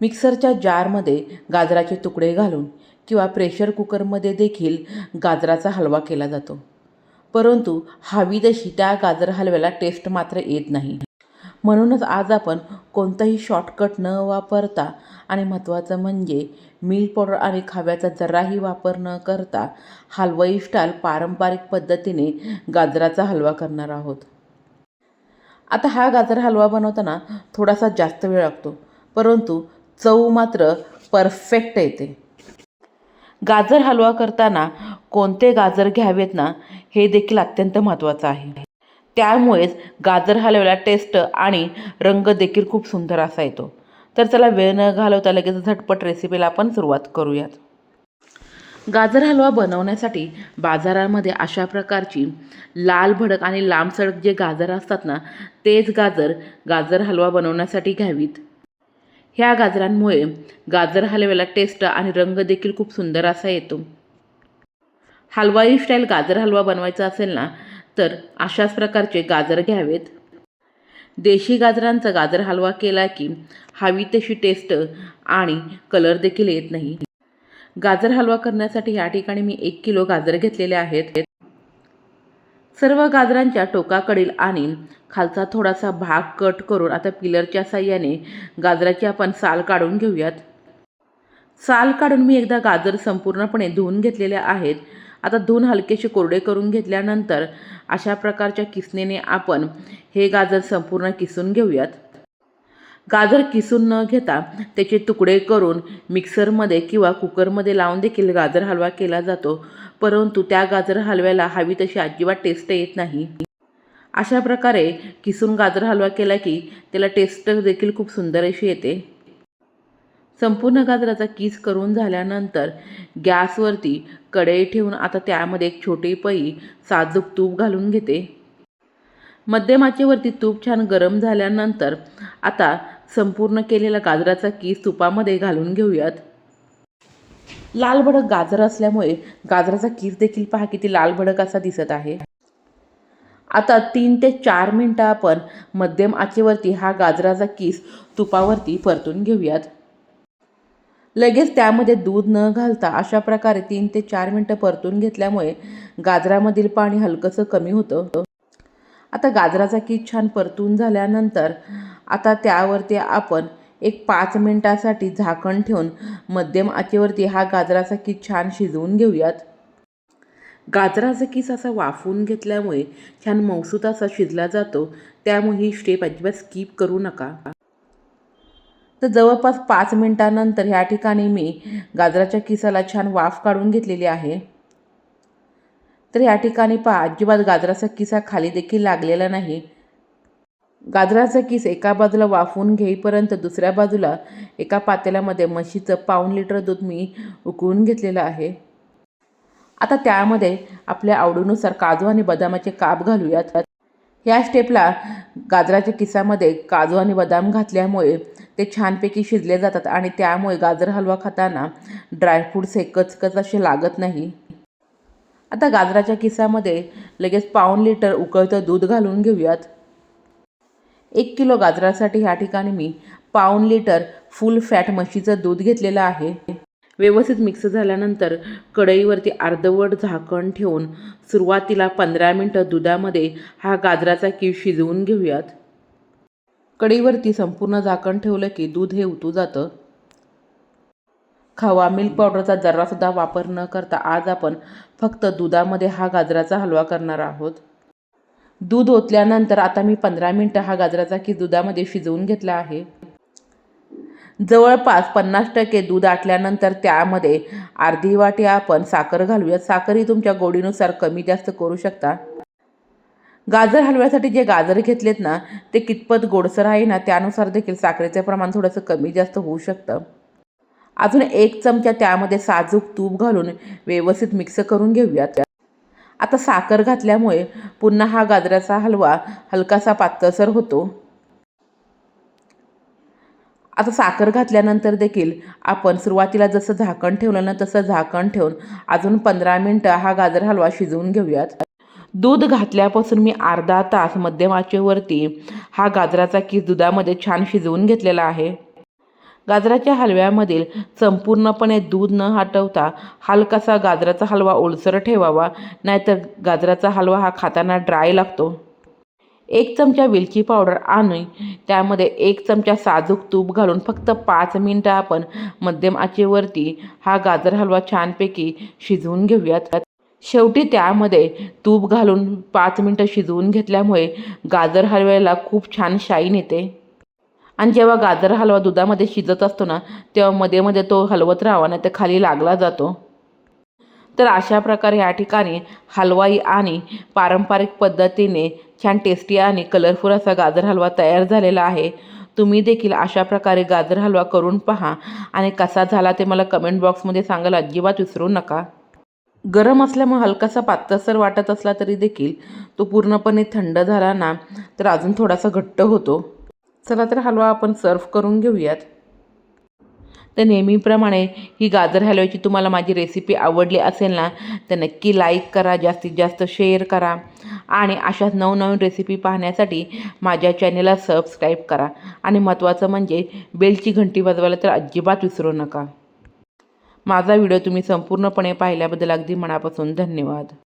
मिक्सरच्या जारमध्ये गाजराचे तुकडे घालून किंवा प्रेशर कुकरमध्ये देखील गाजराचा हलवा केला जातो. परंतु हवी तशी त्या गाजर हलव्याला टेस्ट मात्र येत नाही. म्हणूनच आज आपण कोणताही शॉर्टकट न वापरता आणि महत्त्वाचं म्हणजे मिल्क पावडर आणि खाव्याचा जराही वापर न करता हलवाई स्टाईल पारंपरिक पद्धतीने गाजराचा हलवा करणार आहोत. आता हा गाजर हलवा बनवताना थोडासा जास्त वेळ लागतो. परंतु चव मात्र परफेक्ट येते गाजर हलवा करताना कोणते गाजर घ्यावेत ना हे देखील अत्यंत महत्त्वाचं आहे. त्यामुळेच गाजर हलव्याला टेस्ट आणि रंग देखील खूप सुंदर असा येतो. तर चला वेळ न घालवता लगेच झटपट रेसिपीला आपण सुरुवात करूयात. गाजर हलवा बनवण्यासाठी बाजारामध्ये अशा प्रकारची लाल भडक आणि लांब सडक जे गाजर असतात ना तेच गाजर गाजर हलवा बनवण्यासाठी घ्यावीत. ह्या गाजरांमुळे गाजर हलव्याला टेस्ट आणि रंग देखील खूप सुंदर असा येतो. हलवाई स्टाईल गाजर हलवा बनवायचा असेल ना तर अशाच प्रकारचे गाजर घ्यावेत. देशी गाजरांचा गाजर हलवा केला की हवी तशी टेस्ट आणि कलर देखील येत नाही. गाजर हलवा करण्यासाठी या ठिकाणी मी एक किलो गाजर घेतलेले आहेत. सर्व गाजरांच्या टोकाकडील आणि खालचा थोडासा भाग कट करून आता पिलरच्या साह्याने गाजराची आपण साल काढून घेऊयात. साल काढून मी एकदा गाजर संपूर्णपणे धुवून घेतलेले आहेत. आता धुवून हलकेसे कोरडे करून घेतल्यानंतर अशा प्रकारच्या किसनेने आपण हे गाजर संपूर्ण किसून घेऊयात. गाजर किसून न घेता त्याचे तुकडे करून मिक्सरमध्ये किंवा कुकरमध्ये लावून देखील गाजर हलवा केला जातो. परंतु त्या गाजर हलव्याला हवी तशी अजिबात टेस्ट येत नाही. अशा प्रकारे किसून गाजर हलवा केला की त्याला टेस्ट देखील खूप सुंदर अशी येते. संपूर्ण गाजराचा किस करून झाल्यानंतर गॅसवरती कढई ठेवून आता त्यामध्ये एक छोटी पई साजूक तूप घालून घेते. मध्यम आचेवरती तूप छान गरम झाल्यानंतर आता संपूर्ण केलेला गाजराचा किस तुपामध्ये घालून घेऊयात. लाल भडक गाजर असल्यामुळे गाजराचा किस देखील पहा किती लाल भडक असा दिसत आहे. आता तीन ते चार मिनटं आपण मध्यम आचेवरती हा गाजराचा किस तुपावरती परतून घेऊयात. लगेच त्यामध्ये दूध न घालता अशा प्रकारे तीन ते चार मिनटं परतून घेतल्यामुळे गाजरामधील पाणी हलकंसं कमी होतं. आता गाजराचा कीस छान परतून झाल्यानंतर आता त्यावरती आपण एक पाच मिनटासाठी झाकण ठेवून मध्यम आचेवरती हा गाजराचा कीस छान शिजवून घेऊयात. गाजराचा किस असा वाफवून घेतल्यामुळे छान मौसूत असा शिजला जातो त्यामुळे ही स्टेप अजिबात स्किप करू नका. तर जवळपास पाच मिनटानंतर ह्या ठिकाणी मी गाजराच्या किसाला छान वाफ काढून घेतलेली आहे. तर या ठिकाणी पहा अजिबात गाजराचा किसा खाली देखील लागलेला नाही. गाजराचा किस एका बाजूला वाफवून घेईपर्यंत दुसऱ्या बाजूला एका पातेल्यामध्ये म्हशीचं पाऊण लिटर दूध मी उकळून घेतलेलं आहे. आता त्यामध्ये आपल्या आवडीनुसार काजू आणि बदामाचे काप घालूयात. ह्या स्टेपला गाजराच्या किसामध्ये काजू आणि बदाम घातल्यामुळे ते छानपैकी शिजले जातात आणि त्यामुळे गाजर हलवा खाताना ड्रायफ्रूट्स हे कचकच असे लागत नाही. आता गाजराच्या किसामध्ये लगेच पाऊण लिटर उकळतं दूध घालून घेऊयात. एक किलो गाजरासाठी ह्या ठिकाणी मी पाऊण लिटर फुल फॅट म्हशीचं दूध घेतलेलं आहे. व्यवस्थित मिक्स झाल्यानंतर कढईवरती अर्धवट झाकण ठेवून सुरुवातीला पंधरा मिनटं दुधामध्ये हा गाजराचा किस शिजवून घेऊयात. कढईवरती संपूर्ण झाकण ठेवलं की दूध हे उतू जातं. खवा मिल्क पावडरचा जरासुद्धा वापर न करता आज आपण फक्त दुधामध्ये हा गाजराचा हलवा करणार आहोत. दूध ओतल्यानंतर आता मी पंधरा मिनटं हा गाजराचा की दुधामध्ये शिजवून घेतला आहे. जवळपास पन्नास टक्के दूध आटल्यानंतर त्यामध्ये अर्धी वाटी आपण साखर घालूयात. साखर ही तुमच्या गोडीनुसार कमी जास्त करू शकता. गाजर हलव्यासाठी जे गाजर घेतलेत ना ते कितपत गोडसर आहे ना त्यानुसार देखील साखरेचे प्रमाण थोडंसं कमी जास्त होऊ शकतं. अजून एक चमचा त्यामध्ये साजूक तूप घालून व्यवस्थित मिक्स करून घेऊयात. आता साखर घातल्यामुळे पुन्हा हा गाजराचा हलवा हलकासा पातळसर होतो. आता साखर घातल्यानंतर देखील आपण सुरुवातीला जसं झाकण ठेवलं ना तसं झाकण ठेवून अजून पंधरा मिनटं हा गाजर हलवा शिजवून घेऊयात. दूध घातल्यापासून मी अर्धा तास मध्यम आचेवरती हा गाजराचा किस दुधामध्ये छान शिजवून घेतलेला आहे. गाजराच्या हलव्यामधील संपूर्णपणे दूध न हटवता हलकासा गाजराचा हलवा ओलसर ठेवावा नाहीतर गाजराचा हलवा हा खाताना ड्राय लागतो. एक चमचा वेलची पावडर आणि त्यामध्ये एक चमचा साजूक तूप घालून फक्त पाच मिनटं आपण मध्यम आचेवरती हा गाजर हलवा छानपैकी शिजवून घेऊयात. शेवटी त्यामध्ये तूप घालून पाच मिनटं शिजवून घेतल्यामुळे गाजर हलव्याला खूप छान शाईन येते. आणि जेव्हा गाजर हलवा दुधामध्ये शिजत असतो ना तेव्हा मध्ये मध्ये तो हलवत राहावा नाही तर खाली लागला जातो. तर अशा प्रकारे या ठिकाणी हलवाई आणि पारंपरिक पद्धतीने छान टेस्टी आणि कलरफुल असा गाजर हलवा तयार झालेला आहे. तुम्ही देखील अशा प्रकारे गाजर हलवा करून पहा आणि कसा झाला ते मला कमेंट बॉक्समध्ये सांगायला अजिबात विसरू नका. गरम असल्यामुळे हलकासा पातळसर वाटत असला तरी देखील तो पूर्णपणे थंड झाला ना तर अजून थोडासा घट्ट होतो. चला तर हलवा आपण सर्व करून घेऊयात. तर नेहमीप्रमाणे ही गाजर हलव्याची तुम्हाला माझी रेसिपी आवडली असेल ना तर नक्की लाईक करा जास्तीत जास्त शेअर करा आणि अशाच नवनवीन रेसिपी पाहण्यासाठी माझ्या चॅनेलला सबस्क्राईब करा. आणि महत्त्वाचं म्हणजे बेलची घंटी वाजवायला तर अजिबात विसरू नका. माझा व्हिडिओ तुम्ही संपूर्णपणे पाहिल्याबद्दल अगदी मनापासून धन्यवाद.